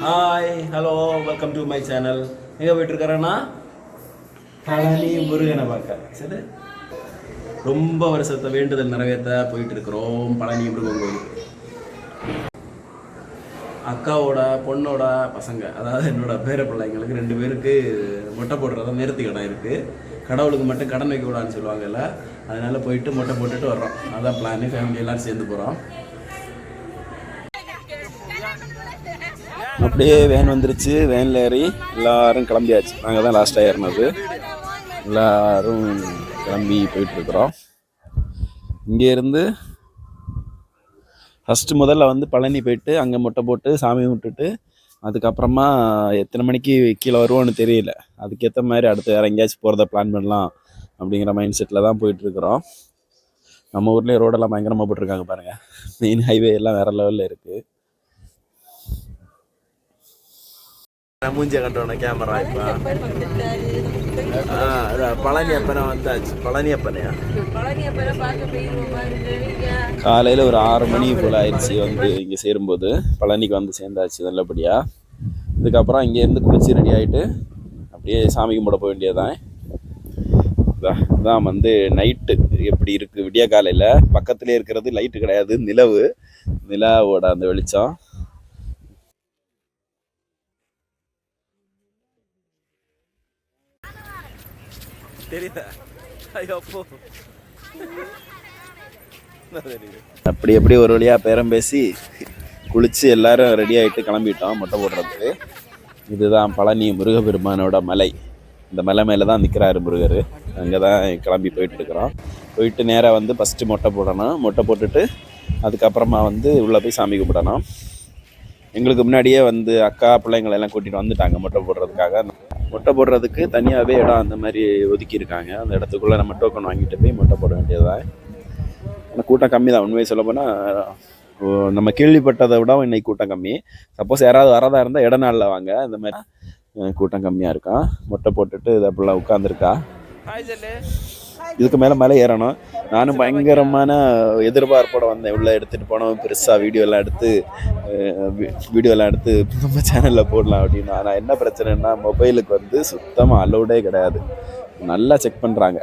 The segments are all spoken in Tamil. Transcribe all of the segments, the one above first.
Hi hello welcome to my channel எங்கே போயிட்டு இருக்கிறேன்னா பழனி முருகனை பார்க்க. சரி. ரொம்ப வருஷத்தை வேண்டுதல் நிறைவேற்ற போயிட்டு இருக்கிறோம் பழனி முருகன் கோயில் அக்காவோட பொண்ணோட பசங்க அதாவது என்னோட பேர பிள்ளைங்களுக்கு ரெண்டு பேருக்கு மொட்டை போடுறத நேர்த்தி கடை இருக்குது கடவுளுக்கு மட்டும் கடன் வைக்க கூடாதுன்னு சொல்லுவாங்கல்ல அதனால போயிட்டு மொட்டை போட்டுட்டு வர்றோம். அதான் பிளான் ஃபேமிலி எல்லாரும் சேர்ந்து போகிறோம் அப்படியே வேன் வந்துருச்சு. வேனில் ஏறி எல்லாரும் கிளம்பியாச்சு. நாங்கள் தான் லாஸ்ட்டாக ஏறினது. எல்லாரும் கிளம்பி போயிட்டுருக்குறோம் இங்கேருந்து ஃபஸ்ட்டு முதல்ல வந்து பழனி போயிட்டு அங்கே மொட்டை போட்டு சாமி விட்டுட்டு அதுக்கப்புறமா எத்தனை மணிக்கு கீழே வருவோன்னு தெரியல. அதுக்கேற்ற மாதிரி அடுத்து வேறு எங்கேயாச்சும் போகிறத பிளான் பண்ணலாம் அப்படிங்கிற மைண்ட் செட்டில் தான் போயிட்டுருக்குறோம் நம்ம ஊர்லேயே ரோடெல்லாம் பயங்கரமாக போட்டிருக்காங்க பாருங்கள் மெயின் ஹைவே எல்லாம் வேறு லெவலில் இருக்குது மூஞ்சிய கண்டோன கேமரா இப்போ. ஆ அதான் பழனி அப்பனை வந்தாச்சு. பழனி அப்பனையா காலையில் ஒரு ஆறு மணி போல் ஆயிடுச்சு. வந்து இங்கே சேரும்போது பழனிக்கு வந்து சேர்ந்தாச்சு நல்லபடியாக இதுக்கப்புறம் இங்கேருந்து குளிச்சு ரெடி ஆகிட்டு அப்படியே சாமி கும்பிட போக வேண்டியதுதான். தான் வந்து நைட்டு எப்படி இருக்குது விடிய காலையில். பக்கத்துலேயே இருக்கிறது லைட்டு கிடையாது நிலவு. நிலாவோட அந்த வெளிச்சம். தெரியுதா? ஐயோ அப்போ. அப்படி எப்படி ஒரு வழியாக பேரம் பேசி குளித்து எல்லாரும் ரெடி ஆகிட்டு கிளம்பிட்டோம் மொட்டை போடுறதுக்கு. இதுதான் பழனி முருகப்பெருமானோட மலை. இந்த மலை மேலே தான் நிற்கிறாரு முருகர். அங்கே தான் கிளம்பி போயிட்டு இருக்கிறோம். போயிட்டு நேராக வந்து ஃபஸ்ட்டு மொட்டை போடணும். மொட்டை போட்டுட்டு அதுக்கப்புறமா வந்து உள்ளே போய் சாமி கும்பிடணும். எங்களுக்கு முன்னாடியே வந்து அக்கா பிள்ளைங்களெல்லாம் கூட்டிகிட்டு வந்துட்டாங்க மொட்டை போடுறதுக்காக. மொட்டை போடுறதுக்கு தனியாகவே இடம் அந்த மாதிரி ஒதுக்கியிருக்காங்க. அந்த இடத்துக்குள்ளே நம்ம டோக்கன் வாங்கிட்டு போய் மொட்டை போட வேண்டியதுதான். ஆனால் கூட்டம் கம்மி தான். உண்மையை சொல்ல போனால் நம்ம கேள்விப்பட்டதை விட இன்னைக்கு கூட்டம் கம்மி. சப்போஸ் யாராவது வரதா இருந்தால் இட நாளில் வாங்க. இந்த மாதிரி கூட்டம் கம்மியாக இருக்கான் மொட்டை போட்டுட்டு இது அப்படிலாம் உட்காந்துருக்கா இதுக்கு மேலே மேலே ஏறணும். நானும் பயங்கரமான எதிர்பார்ப்போட வந்தேன். உள்ளே எடுத்துகிட்டு போனோம். பெருசாக வீடியோலாம் எடுத்து வீடியோலாம் எடுத்து நம்ம சேனலில் போடலாம் அப்படின்னு. ஆனால் என்ன பிரச்சனைன்னா மொபைலுக்கு வந்து சுத்தமாக அலௌடே கிடையாது. நல்லா செக் பண்ணுறாங்க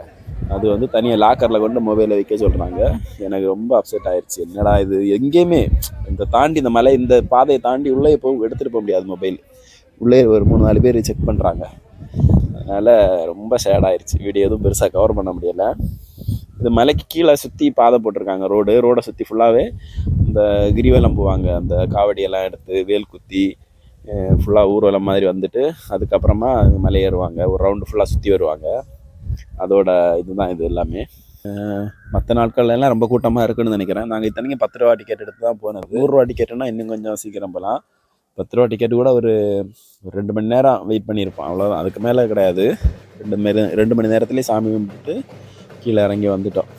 அது வந்து தனியாக லாக்கரில் கொண்டு மொபைலை வைக்க சொல்கிறாங்க எனக்கு ரொம்ப அப்செட் ஆயிடுச்சு என்னடா இது? எங்கேயுமே இந்த தாண்டி இந்த மலை இந்த பாதையை தாண்டி உள்ளே போய் எடுத்துகிட்டு போக முடியாது மொபைல் உள்ளே ஒரு மூணு நாலு பேர் செக் பண்ணுறாங்க அதனால் ரொம்ப சேடாயிருச்சு வீடியோ எதுவும் பெருசாக கவர் பண்ண முடியலை. இது மலைக்கு கீழே சுற்றி பாதை போட்டிருக்காங்க ரோடு ரோடை சுற்றி ஃபுல்லாகவே இந்த கிரிவலம் போவாங்க. அந்த காவடியெல்லாம் எடுத்து வேல் குத்தி ஃபுல்லாக ஊர்வலம் மாதிரி வந்துட்டு அதுக்கப்புறமா மலை ஏறுவாங்க. ஒரு ரவுண்டு ஃபுல்லாக சுற்றி வருவாங்க. அதோட இதுதான் இது எல்லாமே. மற்ற நாட்கள்லாம் ரொம்ப கூட்டமாக இருக்குன்னு நினைக்கிறேன். நாங்கள் இத்தனைக்கும் பத்து ரூபா டிக்கெட் எடுத்து தான் போனது நூறுரூவா டிக்கெட்டுனா இன்னும் கொஞ்சம் சீக்கிரம் போகலாம். பத்து ரூபா டிக்கெட் கூட ஒரு ஒரு ரெண்டு மணி நேரம் வெயிட் பண்ணியிருப்போம் அவ்வளோதான் அதுக்கு மேலே கிடையாது. ரெண்டு மணி ரெண்டு மணி நேரத்துலேயே சாமி கும்பிட்டு கீழே இறங்கி வந்துட்டோம்.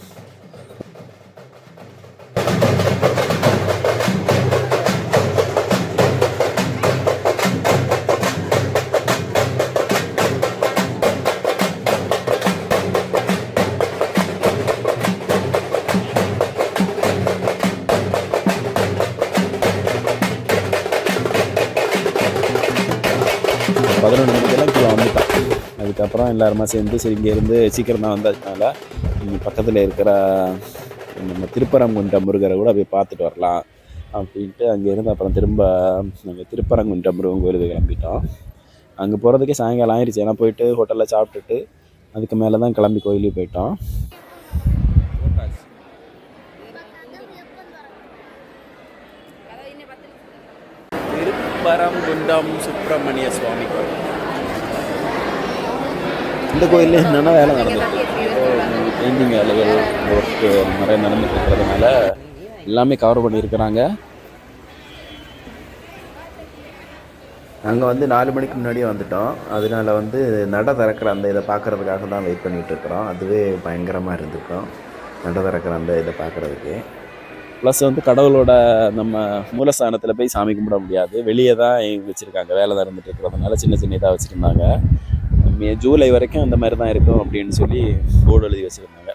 பதினொன்று மணிக்கெல்லாம் கீழே வந்துட்டான். அதுக்கப்புறம் எல்லாருமா சேர்ந்து சரி இங்கேருந்து சீக்கிரம் தான் வந்ததுனால இங்கே பக்கத்தில் இருக்கிற நம்ம திருப்பரங்குன்ற முருகரை கூட போய் பார்த்துட்டு வரலாம் அப்படின்ட்டு அங்கேருந்து அப்புறம் திரும்ப நாங்கள் திருப்பரங்குன்ற முருகன் கோயிலுக்கு கிளம்பிட்டோம். அங்கே போகிறதுக்கே சாயங்காலம் ஆயிடுச்சு. ஏன்னா போயிட்டு ஹோட்டலில் சாப்பிட்டுட்டு அதுக்கு மேலே தான் கிளம்பி கோயிலுக்கு போயிட்டோம். திருப்பரங்குன்றம் சுப்பிரமணிய சுவாமி கோயில். இந்த கோயிலில் என்னென்ன வேலை நடந்துருக்கு? பெயிண்டிங் வேலைகள் ஒர்க்கு நிறைய நடந்துட்டு இருக்கிறதுனால எல்லாமே கவர் பண்ணியிருக்கிறாங்க. நாங்கள் வந்து நாலு மணிக்கு முன்னாடியே வந்துட்டோம். அதனால வந்து நட திறக்கிற அந்த இதை பார்க்குறதுக்காக தான் வெயிட் பண்ணிகிட்டு இருக்கிறோம். அதுவே பயங்கரமாக இருந்திருக்கும். நட திறக்கிற அந்த இதை பார்க்குறதுக்கு. ப்ளஸ் வந்து கடவுளோட நம்ம மூலஸ்தானத்தில் போய் சாமி கும்பிட முடியாது. வெளியே தான் வச்சுருக்காங்க. வேலை நடந்துட்டு இருக்கிறதுனால சின்ன சின்ன இதாக வச்சுருந்தாங்க. மே ஜூலை வரைக்கும் அந்த மாதிரி தான் இருக்கும் அப்படின்னு சொல்லி போர்டு எழுதி வச்சுருந்தாங்க.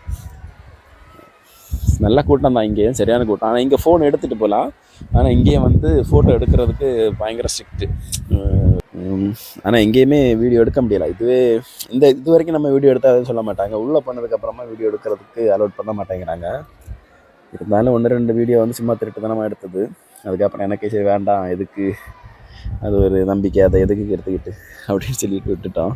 நல்ல கூட்டம் தான் இங்கேயும். சரியான கூட்டம். ஆனால் இங்கே ஃபோன் எடுத்துகிட்டு போகலாம் ஆனால் இங்கேயும் வந்து ஃபோட்டோ எடுக்கிறதுக்கு பயங்கர ஸ்ட்ரிக்ட்டு ஆனால் எங்கேயுமே வீடியோ எடுக்க முடியல. இதுவே இந்த இது வரைக்கும் நம்ம வீடியோ எடுத்தால் சொல்ல மாட்டாங்க. உள்ளே போனதுக்கப்புறமா வீடியோ எடுக்கிறதுக்கு அலோட் பண்ண மாட்டேங்கிறாங்க. இருந்தாலும் ஒன்று ரெண்டு வீடியோ வந்து சும்மா திருட்டு திருட்டுத்தனமாக எடுத்தது. அதுக்கப்புறம் எனக்கே சரி வேண்டாம் எதுக்கு? அது ஒரு நம்பிக்கை அதை எதுக்கு எடுத்துக்கிட்டு அப்படின்னு சொல்லிட்டு விட்டுட்டோம்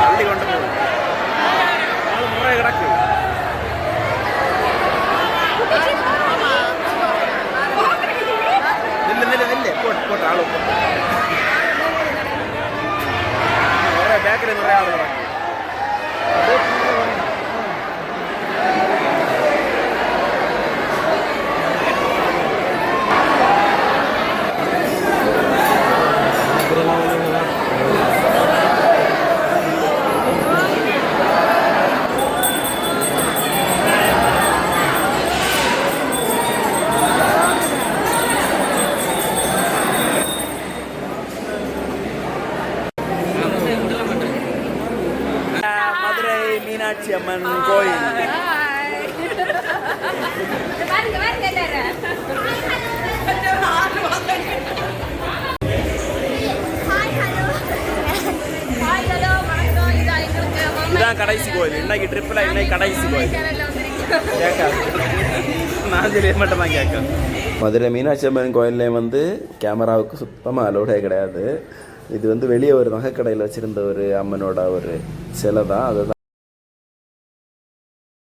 தள்ளி கொண்டு போகும் நாலு முறை கிடக்கு நில்லு நில்லு நில்லு போட்டு போட்டு ஆளு போட்டு நிறைய பேக்கரி நிறைய மீனாட்சி அம்மன் கோயில் இதுதான் கடைசி கோயில். இன்னைக்கு ட்ரிப்பில் இன்னைக்கு கடைசி கோயில். கேட்காது நான் தெரிய மட்டும் மதுரை மீனாட்சி அம்மன் கோயில்லையும் வந்து கேமராவுக்கு சுத்தமாக அலோடே கிடையாது. இது வந்து வெளியே ஒரு நகைக்கடையில் வச்சுருந்த ஒரு அம்மனோட ஒரு சிலை தான். அதுதான்